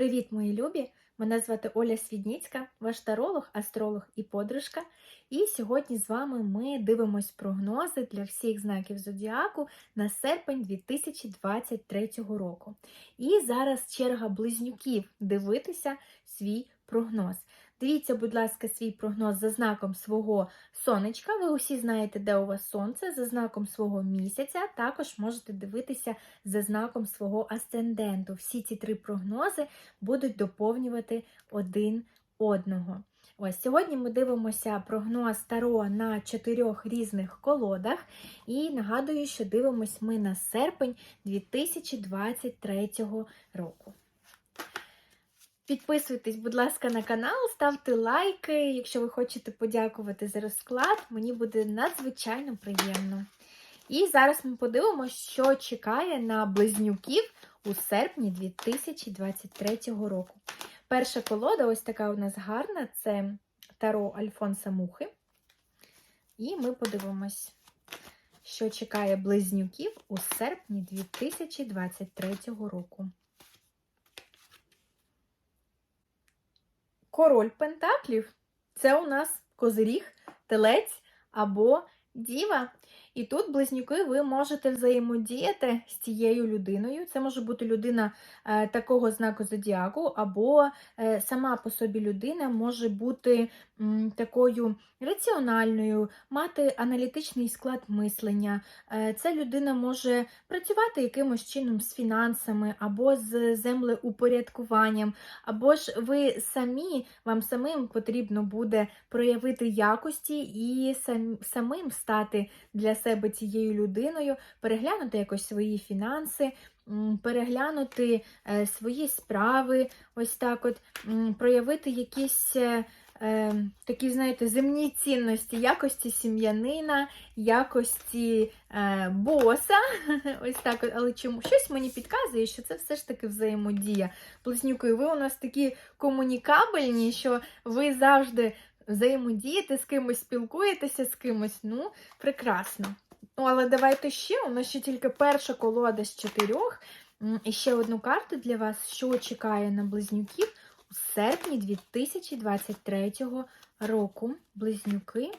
Привіт, мої любі! Мене звати Оля Свідніцька, ваш таролог, астролог і подружка. І сьогодні з вами ми дивимось прогнози для всіх знаків зодіаку на серпень 2023 року. І зараз черга близнюків дивитися свій прогноз. Дивіться, будь ласка, свій прогноз за знаком свого сонечка. Ви усі знаєте, де у вас сонце, за знаком свого місяця. Також можете дивитися за знаком свого асценденту. Всі ці три прогнози будуть доповнювати один одного. Ось сьогодні ми дивимося прогноз Таро на чотирьох різних колодах. І нагадую, що дивимось ми на серпень 2023 року. Підписуйтесь, будь ласка, на канал, ставте лайки, якщо ви хочете подякувати за розклад, мені буде надзвичайно приємно. І зараз ми подивимося, що чекає на близнюків у серпні 2023 року. Перша колода, ось така у нас гарна, це Таро Альфонса Мухи. І ми подивимось, що чекає близнюків у серпні 2023 року. Король Пентаклів це у нас козиріг, телець або діва. І тут, близнюки, ви можете взаємодіяти з цією людиною. Це може бути людина е, такого знаку зодіаку, або е, сама по собі людина може бути такою раціональною, мати аналітичний склад мислення. Е, ця людина може працювати якимось чином з фінансами, або з землеупорядкуванням, або ж ви самі, вам самим потрібно буде проявити якості і сам, самим стати для себе цією людиною, переглянути якось свої фінанси, переглянути е, свої справи, ось так от, проявити якісь. Е, такі, знаєте, земні цінності, якості сім'янина, якості е, боса. Ось так, але чому щось мені підказує, що це все ж таки взаємодія. Близнюки, ви у нас такі комунікабельні, що ви завжди взаємодієте з кимось, спілкуєтеся з кимось. Ну, прекрасно. Ну, але давайте ще. У нас ще тільки перша колода з чотирьох. І ще одну карту для вас, що чекає на близнюків у серпні 2023 року. Близнюки.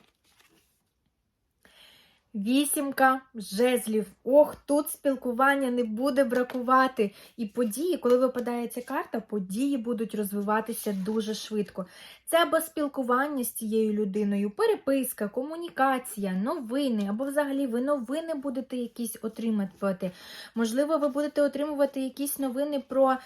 Вісімка жезлів. Ох, тут спілкування не буде бракувати. І події, коли випадає ця карта, події будуть розвиватися дуже швидко. Це або спілкування з цією людиною, переписка, комунікація, новини, або взагалі ви новини будете якісь отримати. Можливо, ви будете отримувати якісь новини про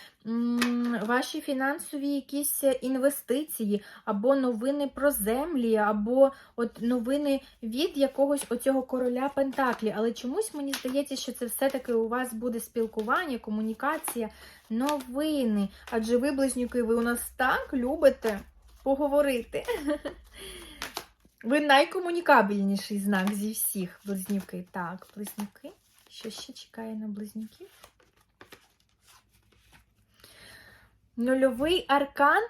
ваші фінансові якісь інвестиції, або новини про землі, або от новини від якогось оцього короля Пентаклі. Але чомусь мені здається, що це все-таки у вас буде спілкування, комунікація, новини. Адже ви, близнюки, ви у нас так любите поговорити. Ви найкомунікабельніший знак зі всіх близнюки. Так, близнюки. Що ще чекає на близнюків? Нульовий аркан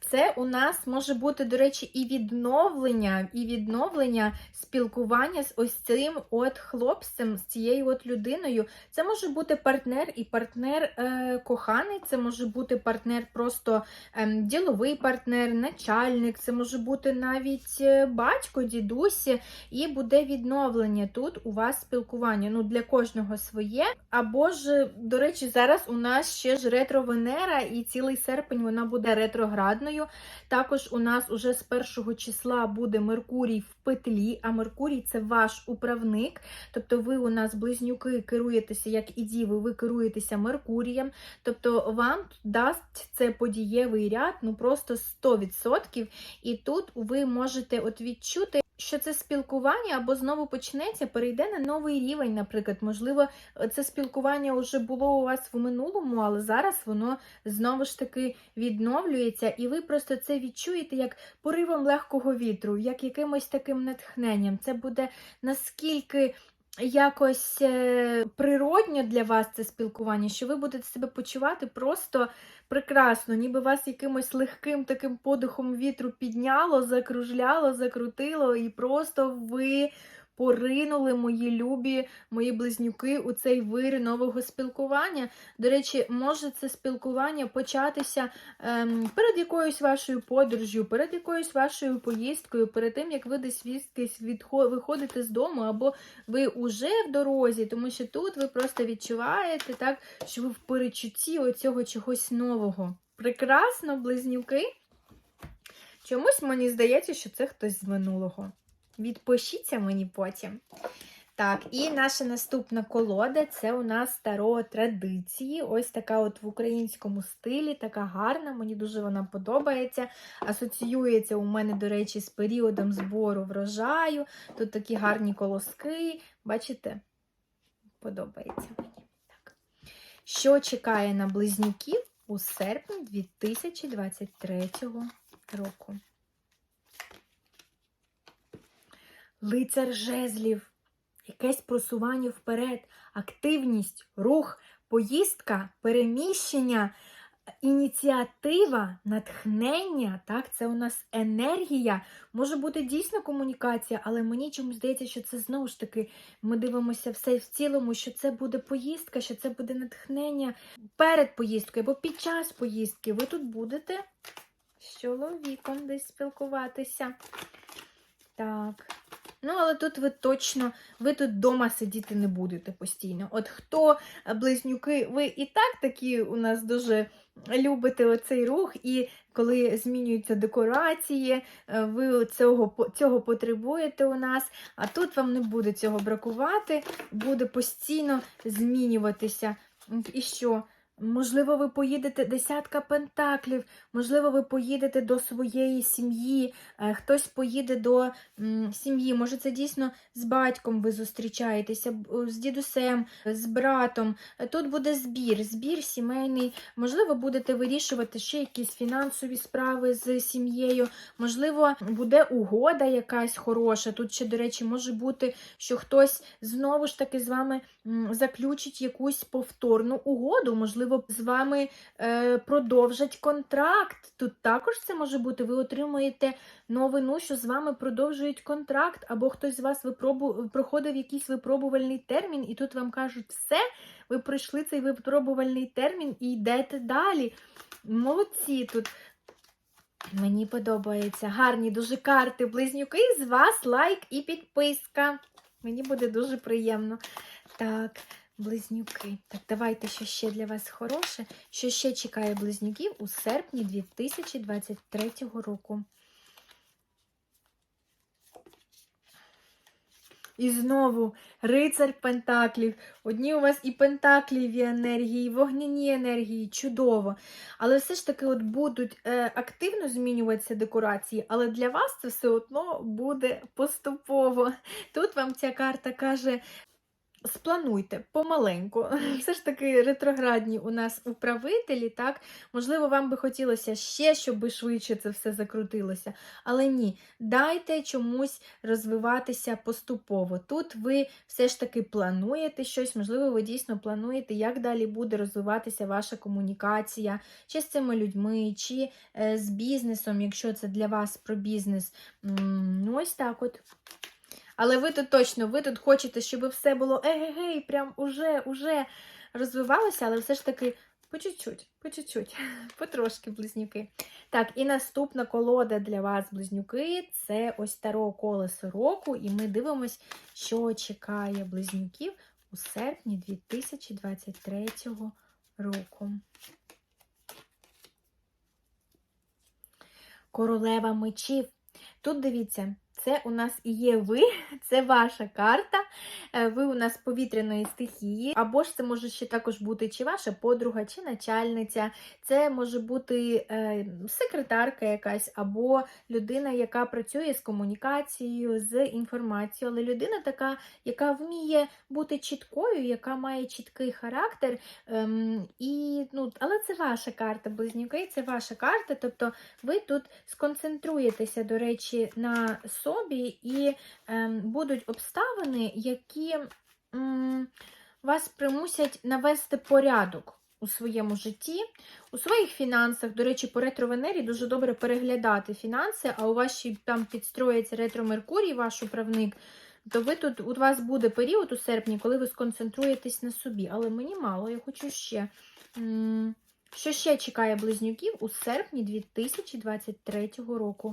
це у нас може бути, до речі, і відновлення, і відновлення спілкування з ось цим от хлопцем, з цією от людиною. Це може бути партнер і партнер е, коханий, це може бути партнер, просто е, діловий партнер, начальник, це може бути навіть е, батько, дідусь, і буде відновлення тут у вас спілкування. Ну, Для кожного своє. Або ж, до речі, зараз у нас ще ж ретро-Венера, і цілий серпень вона буде ретроградною. Також у нас уже з першого числа буде Меркурій в петлі, а Меркурій це ваш управник. Тобто ви у нас близнюки керуєтеся, як і діви, ви керуєтеся Меркурієм. Тобто вам дасть це подієвий ряд, ну просто 100%. І тут ви можете от відчути що це спілкування або знову почнеться, перейде на новий рівень, наприклад. Можливо, це спілкування вже було у вас в минулому, але зараз воно знову ж таки відновлюється, і ви просто це відчуєте як поривом легкого вітру, як якимось таким натхненням. Це буде наскільки якось е, природньо для вас це спілкування, що ви будете себе почувати просто прекрасно, ніби вас якимось легким таким подихом вітру підняло, закружляло, закрутило, і просто ви поринули мої любі, мої близнюки у цей вир нового спілкування. До речі, може це спілкування початися ем, перед якоюсь вашою подорожю, перед якоюсь вашою поїздкою, перед тим, як ви десь відхо- виходите з дому, або ви уже в дорозі, тому що тут ви просто відчуваєте, так, що ви в перечутті оцього чогось нового. Прекрасно, близнюки. Чомусь мені здається, що це хтось з минулого. Відпишіться мені потім. Так, і наша наступна колода це у нас таро традиції. Ось така от в українському стилі, така гарна, мені дуже вона подобається. Асоціюється у мене, до речі, з періодом збору врожаю. Тут такі гарні колоски. Бачите? Подобається мені. Так. Що чекає на близнюків у серпні 2023 року? Лицар жезлів, якесь просування вперед, активність, рух, поїздка, переміщення, ініціатива, натхнення. Так, це у нас енергія. Може бути дійсно комунікація, але мені чомусь здається, що це знову ж таки ми дивимося все в цілому, що це буде поїздка, що це буде натхнення перед поїздкою або під час поїздки. Ви тут будете з чоловіком десь спілкуватися. Так. Ну, але тут ви точно, ви тут вдома сидіти не будете постійно. От хто е, близнюки, ви і так такі у нас дуже любите оцей рух, і коли змінюються декорації, е, ви цього, цього потребуєте у нас, а тут вам не буде цього бракувати, буде постійно змінюватися. І що? Можливо, ви поїдете десятка пентаклів, можливо, ви поїдете до своєї сім'ї, е, хтось поїде до сім'ї. Може, це дійсно з батьком ви зустрічаєтеся, з дідусем, з братом. Е, Тут буде збір, збір сімейний. Можливо, будете вирішувати ще якісь фінансові справи з сім'єю. Можливо, буде угода якась хороша. Тут ще, до речі, може бути, що хтось знову ж таки з вами заключить якусь повторну угоду. Можливо, з вами е, продовжать контракт. Тут також це може бути. Ви отримуєте новину, що з вами продовжують контракт, або хтось з вас випробу... проходив якийсь випробувальний термін, і тут вам кажуть, все, ви пройшли цей випробувальний термін і йдете далі. Молодці тут. Мені подобається. Гарні дуже карти, близнюки. З вас лайк і підписка. Мені буде дуже приємно. Так, близнюки. Так, давайте що ще для вас хороше. Що ще чекає близнюків у серпні 2023 року. І знову рицар Пентаклів. Одні у вас і пентакліві енергії, і вогняні енергії, чудово. Але все ж таки от будуть е, активно змінюватися декорації, але для вас це все одно буде поступово. Тут вам ця карта каже. Сплануйте помаленьку. Все ж таки ретроградні у нас управителі, так? Можливо, вам би хотілося ще, щоб швидше це все закрутилося. Але ні, дайте чомусь розвиватися поступово. Тут ви все ж таки плануєте щось, можливо, ви дійсно плануєте, як далі буде розвиватися ваша комунікація, чи з цими людьми, чи е, з бізнесом, якщо це для вас про бізнес. Ну, ось так от. Але ви тут точно, ви тут хочете, щоб все було егегей, прям уже, уже розвивалося, але все ж таки по чуть-чуть, по чуть-чуть, потрошки близнюки. Так, і наступна колода для вас, близнюки, це ось таро колесо року, і ми дивимось, що чекає близнюків у серпні 2023 року. Королева мечів. Тут дивіться, це у нас і є ви, це ваша карта. Е, Ви у нас повітряної стихії, або ж це може ще також бути чи ваша подруга, чи начальниця, це може бути е, секретарка якась, або людина, яка працює з комунікацією, з інформацією, але людина така, яка вміє бути чіткою, яка має чіткий характер. Ем, і, ну, Але це ваша карта, близнюки, це ваша карта. Тобто ви тут сконцентруєтеся, до речі, на собі, і ем, будуть обставини, які вас примусять навести порядок у своєму житті, у своїх фінансах. До речі, по ретро-Венері дуже добре переглядати фінанси, а у вас там підстроїться ретро-Меркурій, ваш управник. то ви тут у вас буде період у серпні, коли ви сконцентруєтесь на собі. Але мені мало, я хочу ще. Що ще чекає близнюків у серпні 2023 року?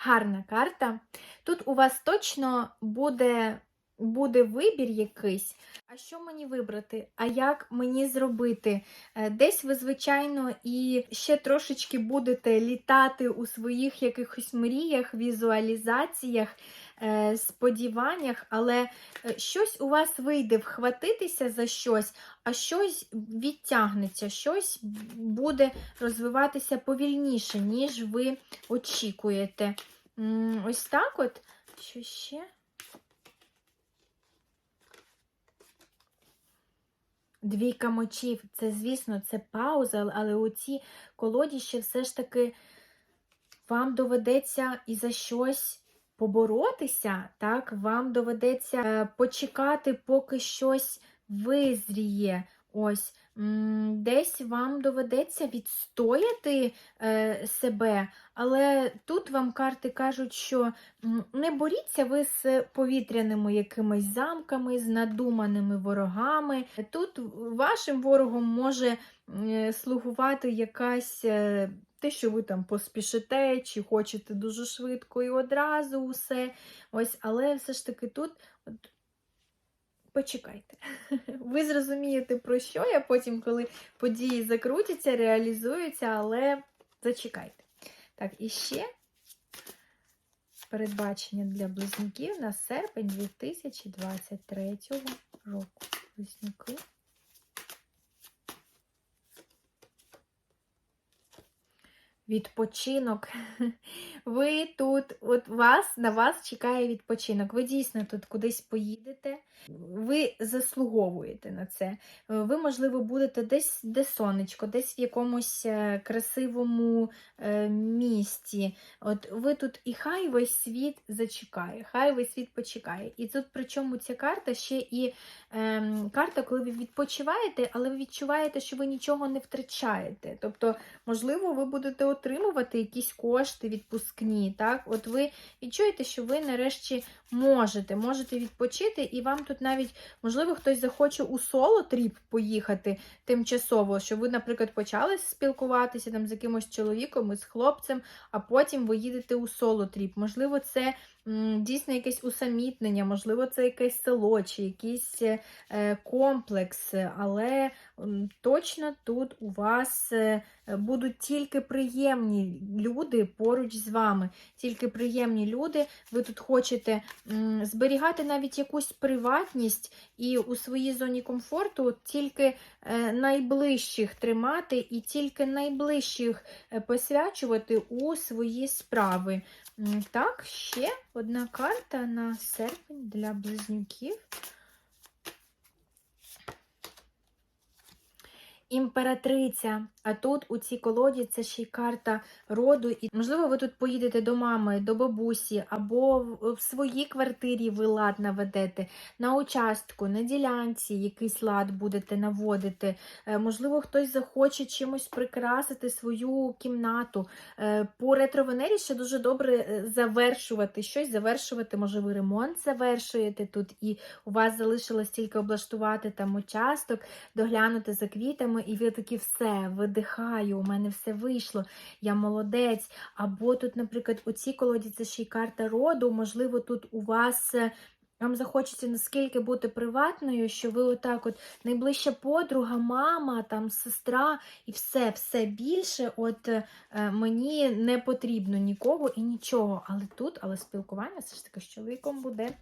Гарна карта. Тут у вас точно буде, буде вибір якийсь. А що мені вибрати? А як мені зробити? Е, Десь ви, звичайно, і ще трошечки будете літати у своїх якихось мріях, візуалізаціях, сподіваннях, але е, щось у вас вийде вхватитися за щось, а щось відтягнеться, щось буде розвиватися повільніше, ніж ви очікуєте. Ось так от. Що ще? Двійка мочів. Це, звісно, це пауза, але у цій колоді ще все ж таки вам доведеться і за щось поборотися, так? Вам доведеться е, почекати, поки щось визріє. Ось. Десь вам доведеться відстояти е, себе, але тут вам карти кажуть, що не боріться ви з повітряними якимись замками, з надуманими ворогами. Тут вашим ворогом може е, слугувати якась. Те, що ви там поспішите, чи хочете дуже швидко і одразу усе. Ось, але все ж таки тут от, почекайте. Ви зрозумієте, про що я потім, коли події закрутяться, реалізуються, але зачекайте. Так, і ще передбачення для близнюків на серпень 2023 року. Близнюки. Відпочинок. Ви тут, от вас, на вас чекає відпочинок. Ви дійсно тут кудись поїдете, ви заслуговуєте на це. Ви, можливо, будете десь, де сонечко, десь в якомусь е, красивому е, місті. От ви тут, і хай весь світ зачекає, хай весь світ почекає. І тут, причому ця карта ще і е, карта, коли ви відпочиваєте, але ви відчуваєте, що ви нічого не втрачаєте. Тобто, можливо, ви будете отримувати якісь кошти відпускні. Так? От ви відчуєте, що ви нарешті можете, можете відпочити, і вам тут навіть, можливо, хтось захоче у соло-тріп поїхати тимчасово, що ви, наприклад, почали спілкуватися там з якимось чоловіком, з хлопцем, а потім ви їдете у соло-тріп. Можливо, це дійсно якесь усамітнення, можливо, це якесь село чи якийсь е, комплекс, але точно тут у вас е, будуть тільки приємні люди поруч з вами. Тільки приємні люди. Ви тут хочете зберігати навіть якусь приватність і у своїй зоні комфорту тільки е, найближчих тримати і тільки найближчих е, посвячувати у свої справи. Так, ще одна карта на серпень для близнюків. Імператриця. А тут у цій колоді це ще й карта роду. І, можливо, ви тут поїдете до мами, до бабусі, або в, своїй квартирі ви лад наведете, на участку, на ділянці якийсь лад будете наводити. Е, можливо, хтось захоче чимось прикрасити свою кімнату. Е, по ретро-венері ще дуже добре е, завершувати щось, завершувати, може, ви ремонт завершуєте тут, і у вас залишилось тільки облаштувати там участок, доглянути за квітами, і ви такі все, видихаю, у мене все вийшло, я молодець. Або тут, наприклад, у цій колоді це ще й карта роду, можливо, тут у вас. е, Вам захочеться наскільки бути приватною, що ви отак от найближча подруга, мама, там сестра і все, все більше. От е, мені не потрібно нікого і нічого. Але тут, але спілкування все ж таки з чоловіком буде.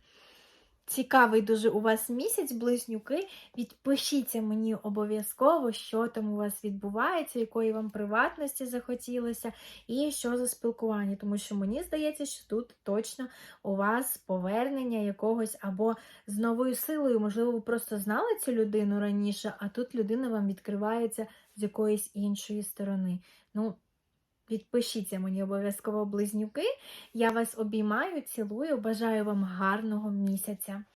Цікавий дуже у вас місяць, близнюки. Відпишіться мені обов'язково, що там у вас відбувається, якої вам приватності захотілося, і що за спілкування. Тому що мені здається, що тут точно у вас повернення якогось або з новою силою. Можливо, ви просто знали цю людину раніше, а тут людина вам відкривається з якоїсь іншої сторони. Ну, Відпишіться мені обов'язково близнюки. Я вас обіймаю, цілую, бажаю вам гарного місяця.